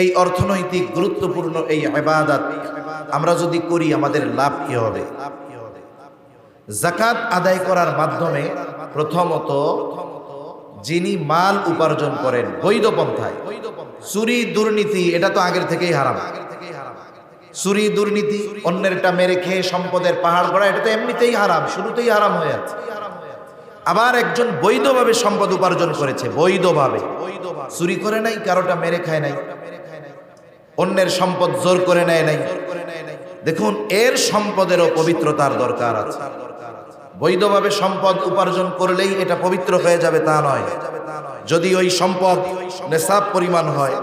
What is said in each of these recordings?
এই অর্থনৈতিক গুরুত্বপূর্ণ এই আবাদাত আমরা যদি করি, আমাদের লাভ কি হবে? জাকাত আদায় করার মাধ্যমে প্রথমত যিনি মাল উপার্জন করেন, বৈধ পন্থায়। চুরি, দুর্নীতি, এটা তো আগের থেকেই হারাম। চুরি, দুর্নীতি, অন্যেরটা মেরে খেয়ে সম্পদের পাহাড় গড়া এটা তো এমনিতেই হারাম, শুরুতেই হারাম হয়ে আছে আবার একজন বৈধভাবে সম্পদ উপার্জন করেছে, বৈধভাবে। চুরি করে নাই কারোটা মেরে খায় নাই। অন্যের সম্পদ জোর করে নেয় নাই। দেখুন, এর সম্পদেরও পবিত্রতার দরকার আছে। বৈধভাবে সম্পদ উপার্জন করলেই এটা পবিত্র হয়ে যাবে তা নয়। যদি ওই সম্পদ নেশাব পরিমাণ হয়,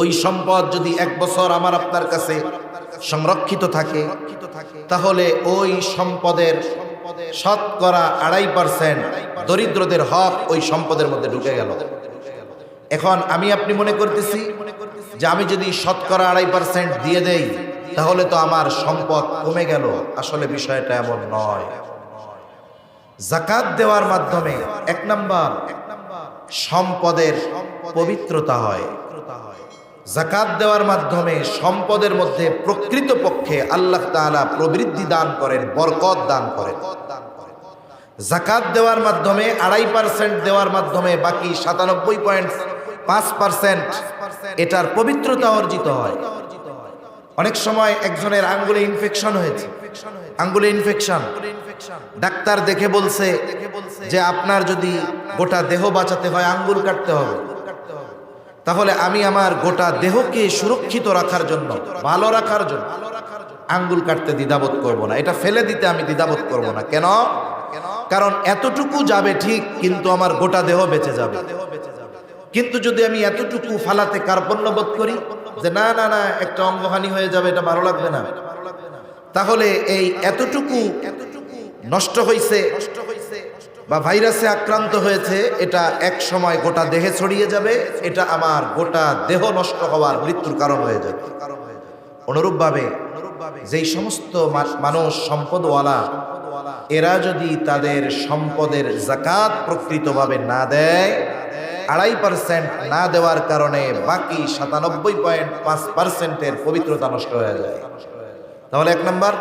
ওই সম্পদ যদি এক বছর আমার আপনার কাছে সংরক্ষিত থাকে, তাহলে ওই সম্পদের শতকরা আড়াই পার্সেন্ট দরিদ্রদের হক ওই সম্পদের মধ্যে ঢুকে গেল। এখন আমি আপনি মনে করতেছি যে আমি যদি শতকরা আড়াই পার্সেন্ট দিয়ে দেই, তাহলে তো আমার সম্পদ কমে গেল। আসলে বিষয়টা এমন নয়। জাকাত দেওয়ার মাধ্যমে, এক নাম্বার, সম্পদের পবিত্রতা হয়। জাকাত দেওয়ার মাধ্যমে সম্পদের মধ্যে প্রকৃত পক্ষে আল্লাহ তাআলা প্রবৃদ্ধি দান করেন, বরকত দান করেন। জাকাত দেওয়ার মাধ্যমে আড়াই পার্সেন্ট দেওয়ার মাধ্যমে বাকি সাতানব্বই পয়েন্ট পাঁচ পার্সেন্ট এটার পবিত্রতা অর্জিত হয়। অনেক সময় একজনের আঙ্গুলে ইনফেকশন হয়েছে। আঙ্গুলে ইনফেকশন ডাক্তার দেখে বলছে যে আপনার যদি গোটা দেহ বাঁচাতে হয়, আঙ্গুল কাটতে হবে। তাহলে আমি আমার গোটা দেহকে সুরক্ষিত রাখার জন্য, ভালো রাখার জন্য আঙ্গুল কাটতে দ্বিধাবোধ করব না। এটা ফেলে দিতে আমি দ্বিধাবোধ করব না। কেন? কারণ এতটুকু যাবে ঠিক, কিন্তু আমার গোটা দেহ বেঁচে যাবে। কিন্তু যদি আমি এতটুকু ফালাতে কার্পণ্য বোধ করি যে না না না, একটা অঙ্গহানি হয়ে যাবে, এটা ভালো লাগবে না। তাহলে এই এতটুকু নষ্ট হইছে বা ভাইরাসে আক্রান্ত হয়েছে, এটা এক সময় গোটা দেহে ছড়িয়ে যাবে, এটা আমার গোটা দেহ নষ্ট হওয়ার মৃত্যুর কারণ হয়ে যাবে। অনুরূপভাবে যেই সমস্ত মানুষ সম্পদওয়ালা, এরা যদি তাদের সম্পদের জাকাত প্রকৃতভাবে না দেয় আড়াই পার্সেন্ট না দেওয়ার কারণে বাকি সাতানব্বই পয়েন্ট পাঁচ পার্সেন্টের পবিত্রতা নষ্ট হয়ে যায়। তাহলে এক নম্বর,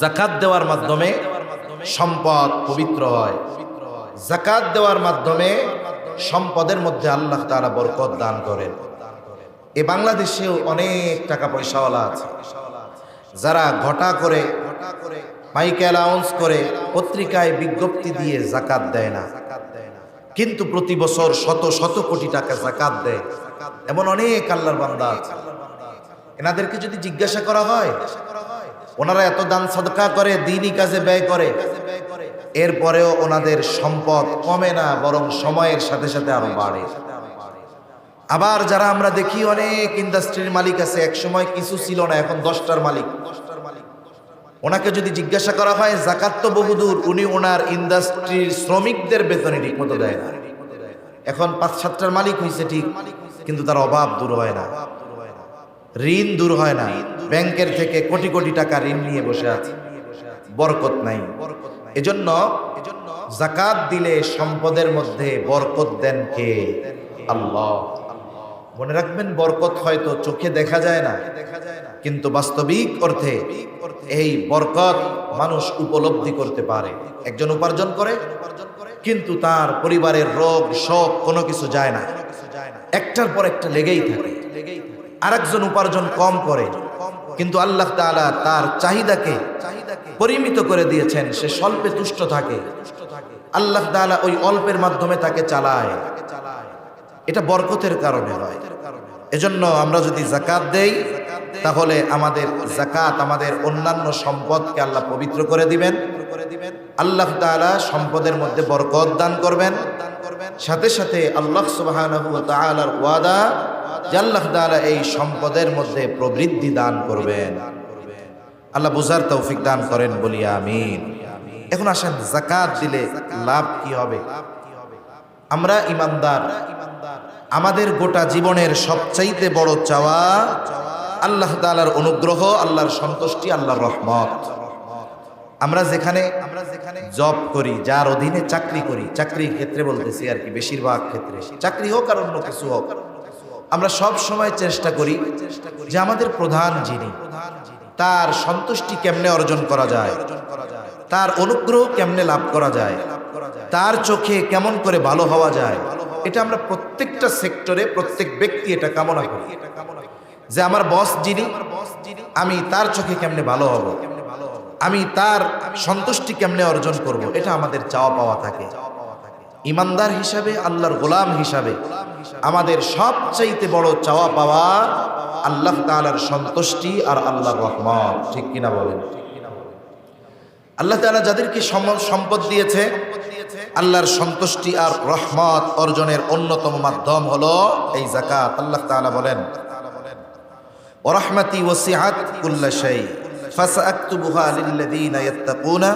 জাকাত দেওয়ার মাধ্যমে সম্পদ পবিত্র হয়। জাকাত দেওয়ার মাধ্যমে সম্পদের মধ্যে আল্লাহ তারা বরকত দান করেন। এ বাংলাদেশেও অনেক টাকা পয়সাওয়ালা আছে। যারা ঘটা করে, মাইক অ্যালাউন্স করে পত্রিকায় বিজ্ঞপ্তি দিয়ে জাকাত দেয় না। কিন্তু প্রতি বছর শত শত কোটি টাকা জাকাত দেয়। এমন অনেক আল্লাহর বান্দা আছে। এনাদেরকে যদি জিজ্ঞাসা করা হয়, ওনারা এত দান সদকা করে, দিনই কাজে ব্যয় করে। এরপরেও ওনাদের সম্পদ কমে না, বরং সময়ের সাথে সাথে আরও বাড়ে। আবার যারা আমরা দেখি, অনেক ইন্ডাস্ট্রির মালিক আছে। এক সময় কিছু ছিল না, এখন দশটার মালিক। ওনাকে যদি জিজ্ঞাসা করা হয়, জাকাত তো বহুদূর, উনি ওনার ইন্ডাস্ট্রির শ্রমিকদের বেতনে ঠিক মতো দেয় না। এখন পাঁচ সাতটার মালিক হয়েছে ঠিক, কিন্তু তার অভাব দূর হয় না। ঋণ দূর হয় না। ব্যাংকের থেকে কোটি কোটি টাকা ঋণ নিয়ে বসে আছে। বরকত নাই। এজন্য জাকাত দিলে সম্পদের মধ্যে বরকত দেন কে? আল্লাহ। মনে রাখবেন, বরকত হয়তো চোখে দেখা যায় না। কিন্তু বাস্তবিক অর্থে এই বরকত মানুষ উপলব্ধি করতে পারে। একজন উপার্জন করে, কিন্তু তার পরিবারের রোগ, শোক কোনো কিছু যায় না। একটার পর একটা লেগেই থাকে। আরেকজন উপার্জন কম করে, কিন্তু আল্লাহ তাআলা তার চাহিদাকে পরিমিত করে দিয়েছেন। সে স্বল্পে তুষ্ট থাকে। আল্লাহ তাআলা ওই অল্পের মাধ্যমে তাকে চালায়। এটা বরকতের কারণে হয় এজন্য আমরা যদি জাকাত দেই তাহলে আমাদের জাকাত আমাদের অন্যান্য সম্পদকে আল্লাহ পবিত্র করে দিবেন। আল্লাহ তাআলা সম্পদের মধ্যে বরকত দান করবেন। সাথে সাথে আল্লাহ তাআলার ওয়াদা আল্লাহ তাআলা এই সম্পদের মধ্যে প্রবৃদ্ধি দান করবেন। আল্লাহ বুঝার তৌফিক দান করেন, বলি আমিন। এখন আসেন জাকাত দিলে লাভ কি হবে? আমরা ইমানদার, আমাদের গোটা জীবনের সবচাইতে বড় চাওয়া আল্লাহ তালার অনুগ্রহ, আল্লাহর সন্তুষ্টি, আল্লাহর রহমত। আমরা যেখানে আমরা যেখানে জব করি, যার অধীনে চাকরি করি, চাকরির ক্ষেত্রে বলতেছি আর কি, বেশিরভাগ ক্ষেত্রে। চাকরি হোক আর অন্য কিছু হোক, আমরা সব সময় চেষ্টা করি যে আমাদের প্রধান যিনি, তার সন্তুষ্টি কেমনে অর্জন করা যায়, তার অনুগ্রহ কেমনে লাভ করা যায়, তার চোখে কেমন করে ভালো হওয়া যায়, এটা আমরা প্রত্যেকটা সেক্টরে, প্রত্যেক ব্যক্তি এটা কামনা করি। যে আমার বস যিনি, আমি তার চোখে কেমনে ভালো হব? আমি তার সন্তুষ্টি কেমনে অর্জন করব? এটা আমাদের চাওয়া পাওয়া থাকে। ইমানদার হিসাবে, আল্লাহর গোলাম হিসাবে আমাদের সবচাইতে বড় চাওয়া পাওয়া আল্লাহ তাআলার সন্তুষ্টি আর আল্লাহর রহমত। ঠিক কিনা বলেন? আল্লাহ তাআলা যাদেরকে সম- সম্পদ দিয়েছে, আল্লাহর সন্তুষ্টি আর রহমত অর্জনের অন্যতম মাধ্যম হলো এই জাকাত আল্লাহ তাআলা বলেন ওরহমতি ওসিহাত উল্লাশাই ফাসাক্তুবুহা লিল্লাযীনা ইয়াত্তাকুনা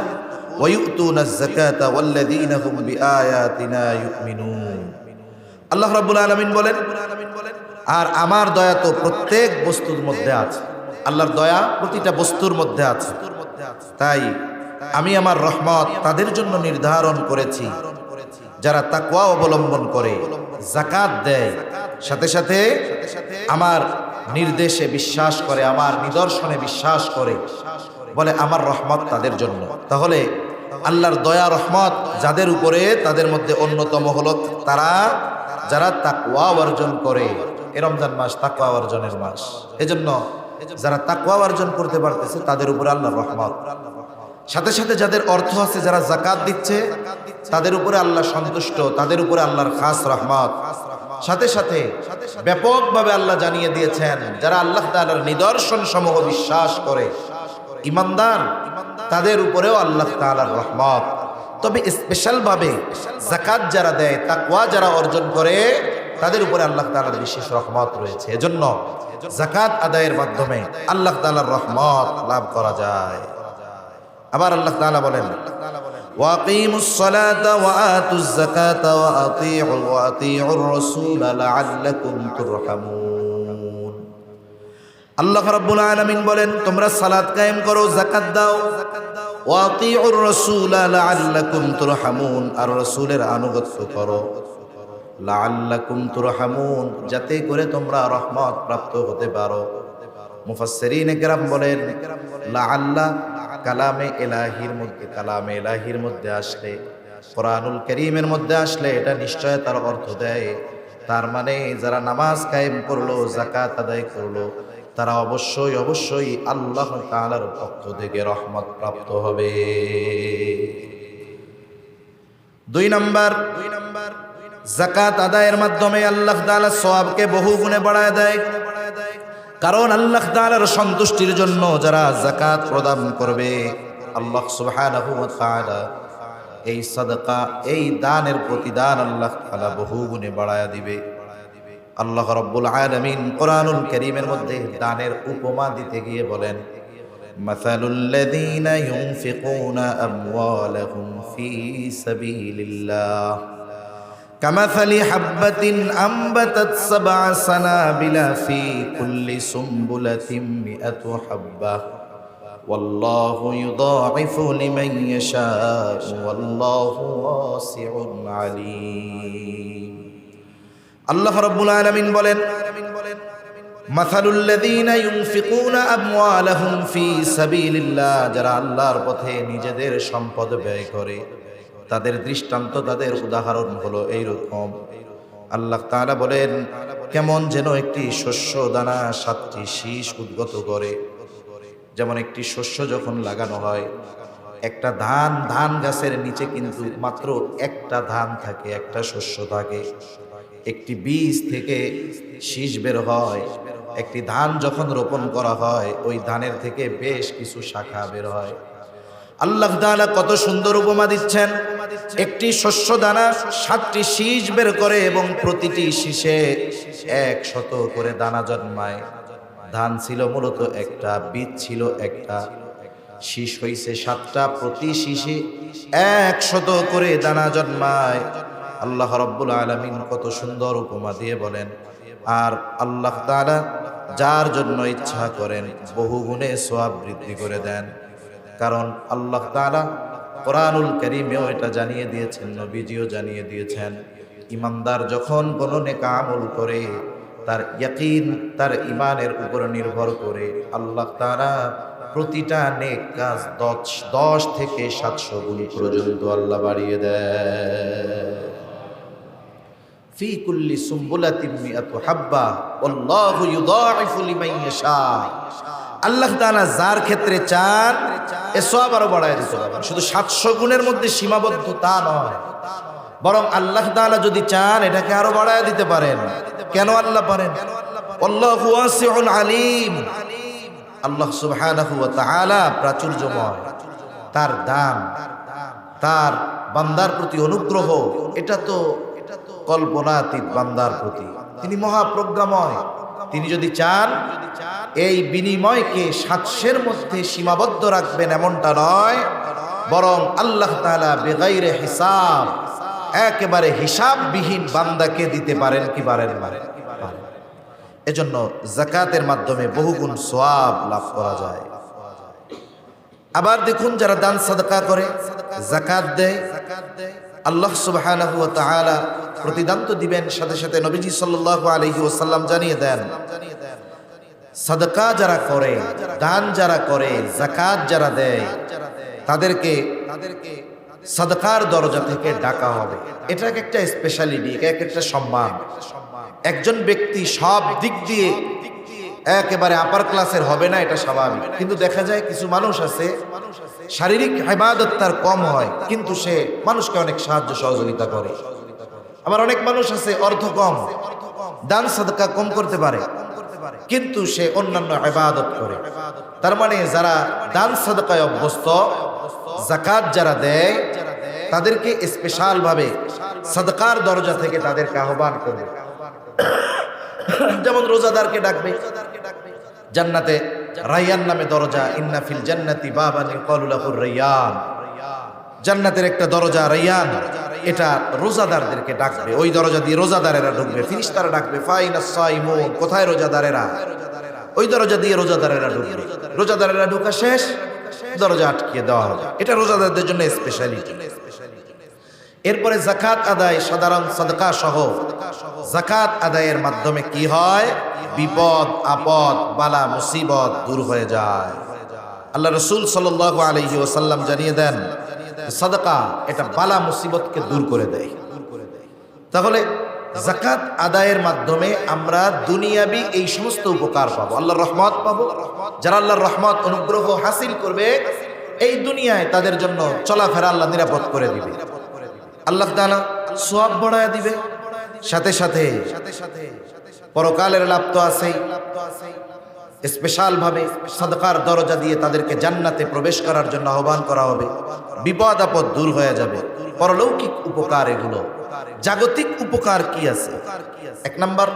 ওয়া ইউতুনা যাকাতা ওয়াল্লাযীনা হুম বিআয়াতিনা ইউমিনুন। আল্লাহ রাব্বুল আলামিন বলেন, আর আমার দয়া তো প্রত্যেক বস্তুর মধ্যে আছে। আল্লাহর দয়া প্রতিটা বস্তুর মধ্যে আছে। তাই আমি আমার রহমত তাদের জন্য নির্ধারণ করেছি। যারা তাকুয়া অবলম্বন করে জাকাত দেয়। সাথে সাথে আমার নির্দেশে বিশ্বাস করে, আমার নিদর্শনে বিশ্বাস করে, বলে আমার রহমত তাদের জন্য। তাহলে আল্লাহর দয়া, রহমত যাদের উপরে, তাদের মধ্যে অন্যতম হলো তারা, যারা তাকওয়া অর্জন করে। এ রমজান মাস তাকওয়া অর্জনের মাস। এজন্য যারা তাকওয়া অর্জন করতে পারতেছে, তাদের উপরে আল্লাহর রহমত। সাথে সাথে যাদের অর্থ আছে, যারা জাকাত দিচ্ছে, তাদের উপরে আল্লাহ সন্তুষ্ট, তাদের উপরে আল্লাহর খাস রহমত। সাথে সাথে ব্যাপকভাবে আল্লাহ জানিয়ে দিয়েছেন, যারা আল্লাহ তাআলার নিদর্শন সমূহ বিশ্বাস করে, ইমানদার, তাদের উপরেও আল্লাহ তাআলার রহমত। তবে স্পেশাল ভাবে জাকাত যারা দেয়, তাকওয়া যারা অর্জন করে, তাদের উপরে আল্লাহ তাআলার বিশেষ রহমত রয়েছে। এজন্য জাকাত আদায়ের মাধ্যমে আল্লাহ তাআলার রহমত লাভ করা যায়। আবার আল্লাহ তাআলা বলেন واقيموا الصلاة وآتوا الزكاة وأطيعوا وأطيعوا الرسول لعلكم ترحمون আল্লাহ রাব্বুল আলামিন বলেন তোমরা সালাত কায়েম করো যাকাত দাও ওয়াতিউর রাসূল লাআল্লাকুম তুরহামুন আর রাসূলের আনুগত্য করো লাআল্লাকুম তুরহামুন যাতে করে তোমরা রহমত প্রাপ্ত হতে পারো মুফাসসিরিন একরাম বলেন লাআল্লা কালামে এলাহির মধ্যে, কালামে এলাহির মধ্যে আসলে, কোরআনুল করিমের মধ্যে আসলে এটা নিশ্চয় তার অর্থ দেয়। তার মানে যারা নামাজ কায়েম করল জাকাত আদায় করল, তারা অবশ্যই অবশ্যই আল্লাহ তাআলার পক্ষ থেকে রহমত প্রাপ্ত হবে। দুই নম্বর দুই নাম্বার জাকাত আদায়ের মাধ্যমে আল্লাহ তাআলা সওয়াবকে বহু গুণে বাড়ায় দেয়। কারণ আল্লাহ তাআলার সন্তুষ্টির জন্য যারা জাকাত প্রদান করবে, আল্লাহ তাআলা এই সাদাকা, এই দানের প্রতিদান আল্লাহ তাআলা বহু গুণে বাড়ায়া দিবে। আল্লাহ রাব্বুল আলামিন কোরআনুল কারীমের মধ্যে দানের উপমা দিতে গিয়ে বলেন, মাসালুল লাযীনা ইউনফিকুনা আমওয়ালাহুম ফী সাবিলিল্লাহ। কামাথালি হাব্বাতিন আম্বাতাত সাবআ সানাবিলা ফি কুল্লি সুম্বুলাতিম মিআতু হাব্বা। ওয়াল্লাহু ইউদাঈফু লিমান ইয়াশা ওয়াল্লাহু ওয়াসিউন আলীম। আল্লাহ রাব্বুল আলামিন বলেন, মাসালুল্লাযীনা ইউনফিকুনা আমওয়ালাহুম ফি সাবিলিল্লাহ, যারা আল্লাহর পথে নিজেদের সম্পদ ব্যয় করে তাদের দৃষ্টান্ত, তাদের উদাহরণ হলো এইরকম। আল্লাহ তাআলা বলেন, কেমন যেন একটি শস্য দানা সাতটি শীষ উদ্গত করে। যেমন একটি শস্য যখন লাগানো হয়, একটা ধান ধান গাছের নিচে কিন্তু মাত্র একটা ধান থাকে, একটা শস্য থাকে। একটি বীজ থেকে শীষ বের হয়, একটি ধান যখন রোপণ করা হয়, ওই ধানের থেকে বেশ কিছু শাখা বের হয়। আল্লাহ তাআলা কত সুন্দর উপমা দিচ্ছেন। একটি শস্য দানা সাতটি শীষ বের করে এবং প্রতিটি শীষে এক শত করে দানা জন্মায়। ধান ছিল মূলত একটা, বীজ ছিল একটা। শীষ হইছে সাতটা, প্রতি শীষে এক শত করে দানা জন্মায়। আল্লাহ রব্বুল আলমিন কত সুন্দর উপমা দিয়ে বলেন। আর আল্লাহ তাআলা যার জন্য ইচ্ছা করেন বহু গুণে সোয়াব বৃদ্ধি করে দেন। কারণ আল্লাহ তাআলা কোরআনুল করিমেও এটা জানিয়ে দিয়েছেন, নবীজিও জানিয়ে দিয়েছেন। ইমানদার যখন কোনো নেকা আমল করে, তার ইয়াকিন, তার ইমানের উপর নির্ভর করে, আল্লাহ তারা প্রতিটা নেক কাজ দশ দশ থেকে সাতশো গুণ পর্যন্ত আল্লাহ বাড়িয়ে দেয় ফি কুল্লি সুম্বুলাতিন মিআতু হাব্বা আল্লাহু আল্লাহ যার ক্ষেত্রে চান এ সব আরও বাড়ায় দিতে। পারেন শুধু 700 গুণের মধ্যে সীমাবদ্ধ তা নয়। বরং আল্লাহ তাআলা যদি চান, এটাকে আরও বাড়ায় দিতে পারেন। কেন আল্লাহ পারেন? আলিম। আল্লাহ তাআলা প্রাচুর্যময়। তার দান, তার বান্দার প্রতি অনুগ্রহ, এটা তো কল্পনাতীত বান্দার প্রতি। তিনি মহাপ্রজ্ঞাময়। তিনি যদি চান এই বিনিময়কে সাতশের মধ্যে সীমাবদ্ধ রাখবেন এমনটা নয়, বরং আল্লাহ তাআলা বেগাইরে হিসাব, একেবারে হিসাববিহীন বান্দাকে দিতে পারেন কি পারেন এজন্য জাকাতের মাধ্যমে বহুগুণ সোয়াব লাভ করা যায়। আবার দেখুন যারা দান সাদকা করে জাকাত দেয়, আল্লাহ তাআলা প্রতিদান তো দিবেন, সাথে সাথে নবীজি সাল্লাহ আলাইহি ওয়াসাল্লাম জানিয়ে দেন সাদকা যারা করে, দান যারা করে জাকাত যারা দেয়, তাদেরকে তাদেরকে সাদকার দরজা থেকে ডাকা হবে। এটা এক একটা স্পেশালিটি এক একটা সম্মান। একজন ব্যক্তি সব দিক দিয়ে একেবারে আপার ক্লাসের হবে না, এটা স্বাভাবিক। কিন্তু দেখা যায় কিছু মানুষ আছে, শারীরিক হেবাদত তার কম হয়, কিন্তু সে মানুষকে অনেক সাহায্য সহযোগিতা করে। আবার অনেক মানুষ আছে অর্থ কম, দান সাদকা কম করতে পারে। কিন্তু সে অন্যান্য হেবাদত করে। তার মানে যারা দান সাদকায় অভ্যস্ত জাকাত যারা দেয়, তাদেরকে স্পেশাল ভাবে সাদকার দরজা থেকে তাদেরকে আহ্বান করবে যেমন রোজাদারকে ডাকবে, জান্নাতে রাইয়ান নামে দরজা, ইন্না ফিল জান্নাতি বাবানি কলুলাহুর রাইয়ান। জান্নাতের একটা দরজা রাইয়ান। এটা রোজাদারদেরকে ডাকবে। ওই দরজা দিয়ে রোজাদারেরা ঢুকবে। ফিরিস্তারা ডাকবে, ফাইনা সাইমুন, কোথায় রোজাদারেরা? ওই দরজা দিয়ে রোজাদারেরা ঢুকবে। রোজাদারেরা ঢোকা শেষ, দরজা আটকিয়ে দেওয়া হবে। এটা রোজাদারদের জন্য স্পেশালিটি এরপরে জাকাত আদায়, সাধারণ সাদকা সহ। জাকাত আদায়ের মাধ্যমে কি হয়? বিপদ, আপদ, বালা, মুসিবত দূর হয়ে যায়। আল্লাহ রসুল সাল আলহি ওসাল্লাম জানিয়ে দেন সাদকা, এটা বালা মুসিবতকে দূর করে দেয়। তাহলে জাকাত আদায়ের মাধ্যমে আমরা দুনিয়াবি এই সমস্ত উপকার পাবো। আল্লাহর রহমত পাবো। যারা আল্লাহর রহমত, অনুগ্রহ হাসিল করবে, এই দুনিয়ায় তাদের জন্য চলাফেরা আল্লাহ নিরাপদ করে দিবে। আল্লাহ তাআলা সওয়াব বাড়ায় দিবে। সাথে সাথে পরকালের লাভ তো আছেই। স্পেশাল ভাবে সাদকার দরজা দিয়ে তাদেরকে জান্নাতে প্রবেশ করার জন্য আহ্বান করা হবে বিপদ আপদ দূর হয়ে যাবে পরলৌকিক উপকার এগুলো জাগতিক উপকার কি আছে এক নাম্বার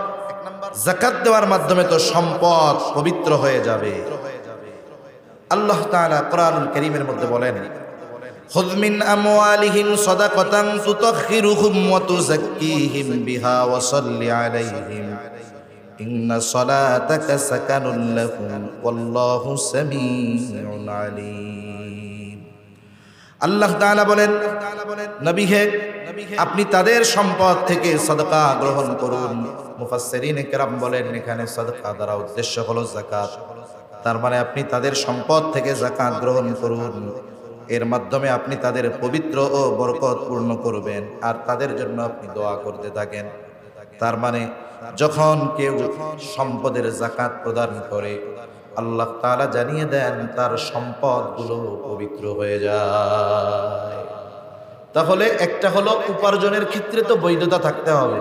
জাকাত দেওয়ার মাধ্যমে তো সম্পদ পবিত্র হয়ে যাবে আল্লাহ তাআলা কোরআনুল কারীমের মধ্যে বলেন خذ من أموالهم صدقة تطهرهم وتزكيهم بها وصل عليهم إن صلاتك سكن لهم والله سميع عليم আল্লাহ তাআলা বলেন নবী হে আপনি তাদের সম্পদ থেকে সদকা গ্রহণ করুন মুফাসসিরিন কেরাম বলেন এখানে সদকা দ্বারা উদ্দেশ্য হলো যাকাত তার মানে আপনি তাদের সম্পদ থেকে যাকাত গ্রহণ করুন এর মাধ্যমে আপনি তাদের পবিত্র ও বরকত পূর্ণ করবেন আর তাদের জন্য আপনি দোয়া করতে থাকেন তার মানে যখন কেউ সম্পদের জাকাত প্রদান করে, আল্লাহ তাআলা জানিয়ে দেন তার সম্পদগুলো পবিত্র হয়ে যায়। তাহলে একটা হলো উপার্জনের ক্ষেত্রে তো বৈধতা থাকতে হবে।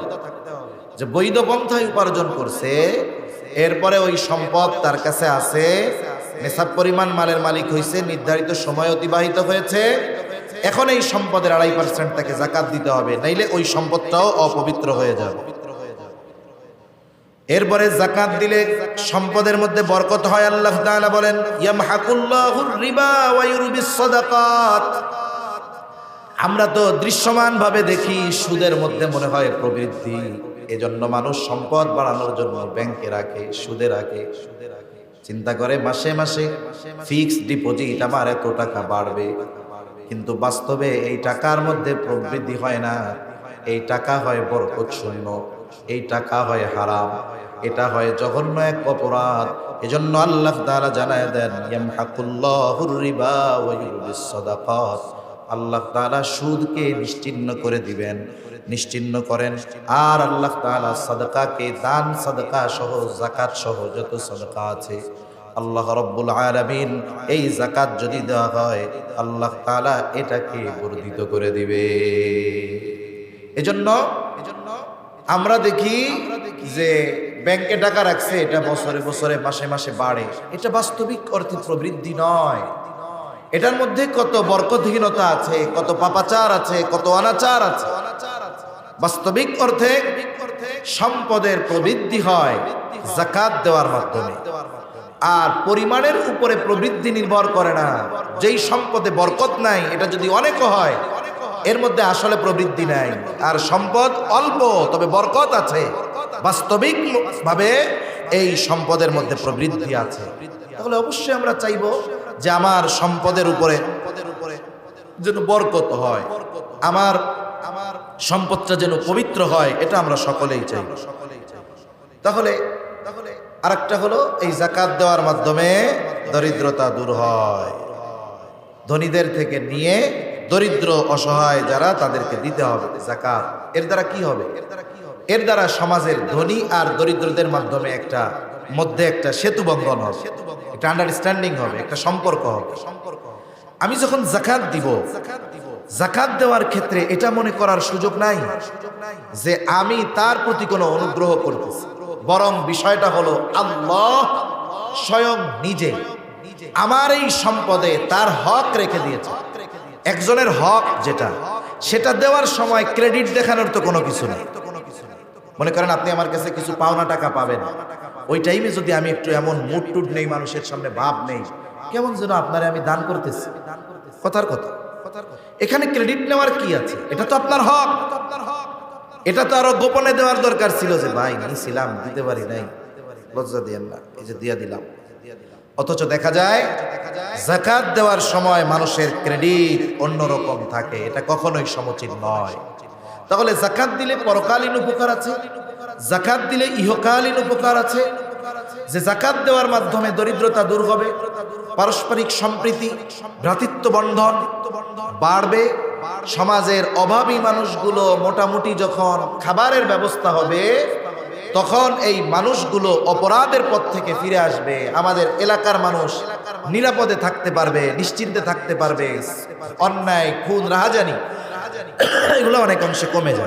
যে বৈধ পন্থায় উপার্জন করছে, এরপরে ওই সম্পদ তার কাছে আছে, নেশাব পরিমাণ মালের মালিক হয়েছে নির্ধারিত সময় অতিবাহিত হয়েছে, এখন এই সম্পদের আড়াই পার্সেন্ট তাকে জাকাত দিতে হবে, নাইলে ওই সম্পদটাও অপবিত্র হয়ে যাবে। এরপরে জাকাত দিলে সম্পদের মধ্যে বরকত হয়, আল্লাহ তাআলা বলেন আমরা তো দৃশ্যমান ভাবে দেখি, সুদের মধ্যে মনে হয় প্রবৃদ্ধি। এজন্য মানুষ সম্পদ বাড়ানোর জন্য ব্যাংকে রাখে, সুদে রাখে। চিন্তা করে মাসে মাসে ফিক্সড ডিপোজিট আমার এত টাকা বাড়বে। কিন্তু বাস্তবে এই টাকার মধ্যে প্রবৃদ্ধি হয় না। এই টাকা হয় বরকত শূন্য এই টাকা হয় হারাম। এটা হয় জঘন্য এক অপরাধ। এজন্য আল্লাহ তাআলা জানায় দেন, ইয়ামহাকুল্লাহুর রিবা ওয়া ইউরবিস সাদাকাত। আল্লাহ তাআলা সুদকে নিশ্চিহ্ন করে দিবেন, নিশ্চিহ্ন করেন। আর আল্লাহ তাআলা সাদাকাকে দান সাদাকা সহ, যাকাত সহ যত সাদাকা আছে। আল্লাহ রব্বুল আলামিন এই জাকাত যদি দেওয়া হয়, আল্লাহ তাআলা এটাকে বর্ধিত করে দিবে। এজন্য এজন্য আমরা দেখি যে ব্যাংকে টাকা রাখছে, এটা বছরে বছরে, মাসে মাসে বাড়ে। এটা বাস্তবিক অর্থে প্রবৃদ্ধি নয়। এটার মধ্যে কত বরকতহীনতা আছে, কত পাপাচার আছে, কত অনাচার আছে। বাস্তবিক অর্থে সম্পদের প্রবৃদ্ধি হয় জাকাত দেওয়ার মাধ্যমে। আর পরিমাণের উপরে প্রবৃদ্ধি নির্ভর করে না। যেই সম্পদে বরকত নাই, এটা যদি অনেক হয়, এর মধ্যে আসলে প্রবৃদ্ধি নাই। আর সম্পদ অল্প, তবে বরকত আছে। বাস্তবিক ভাবে এই সম্পদের মধ্যে প্রবৃদ্ধি আছে। তাহলে অবশ্যই আমরা চাইব যে আমার সম্পদের উপরে যেন বরকত হয়, আমার আমার সম্পদটা যেন পবিত্র হয়, এটা আমরা সকলেই চাই। তাহলে তাহলে আরেকটা হলো, এই জাকাত দেওয়ার মাধ্যমে দরিদ্রতা দূর হয়। ধনীদের থেকে নিয়ে দরিদ্র, অসহায় যারা তাদেরকে দিতে হবে জাকাত এর দ্বারা কি হবে? এর দ্বারা সমাজের ধনী আর দরিদ্রদের মাধ্যমে একটা, মধ্যে একটা সেতু বন্ধন হবে। একটা আন্ডারস্ট্যান্ডিং হবে, একটা সম্পর্ক হবে। আমি যখন জাকাত দিব জাকাত দেওয়ার ক্ষেত্রে এটা মনে করার সুযোগ নাই যে আমি তার প্রতি কোনো অনুগ্রহ করতেছি। বরং বিষয়টা হলো আল্লাহ স্বয়ং নিজে আমার এই সম্পদে তার হক রেখে দিয়েছে। একজনের হক যেটা, সেটা দেওয়ার সময় ক্রেডিট দেখানোর তো কোনো কিছু নেই। মনে করেন আপনি আমার কাছে কিছু পাওনা টাকা পাবেন। ওই টাইমে যদি আমি একটু এমন মুড টুড নেই, মানুষের সামনে ভাব নেই, কেমন যেন আপনারে আমি দান করতেছি। কথার কথা। এখানে ক্রেডিট নেওয়ার কি আছে? এটা তো আপনার হক। এটা তো আরও গোপনে দেওয়ার দরকার ছিল যে, ভাই, নিয়েছিলাম, দিতে পারি নাই। লজ্জা দিয়েন না, এই যে দিয়া দিলাম। অথচ দেখা যায় জাকাত দেওয়ার সময় মানুষের ক্রেডিট অন্যরকম থাকে। এটা কখনোই সমচিত নয়। তাহলে জাকাত দিলে পরকালীন উপকার আছে জাকাত দিলে ইহকালীন উপকার আছে। যে জাকাত দেওয়ার মাধ্যমে দরিদ্রতা দূর হবে, পারস্পরিক সম্প্রীতি, ভ্রাতৃত্ব বন্ধন বাড়বে, সমাজের অভাবী মানুষগুলো মোটামুটি যখন খাবারের ব্যবস্থা হবে, তখন এই মানুষগুলো অপরাধের পথ থেকে ফিরে আসবে। আমাদের এলাকার মানুষ নিরাপদে থাকতে পারবে, নিশ্চিন্তে থাকতে পারবে। অন্যায়, খুন, রাহাজানি এগুলো অনেক অংশে কমে যাবে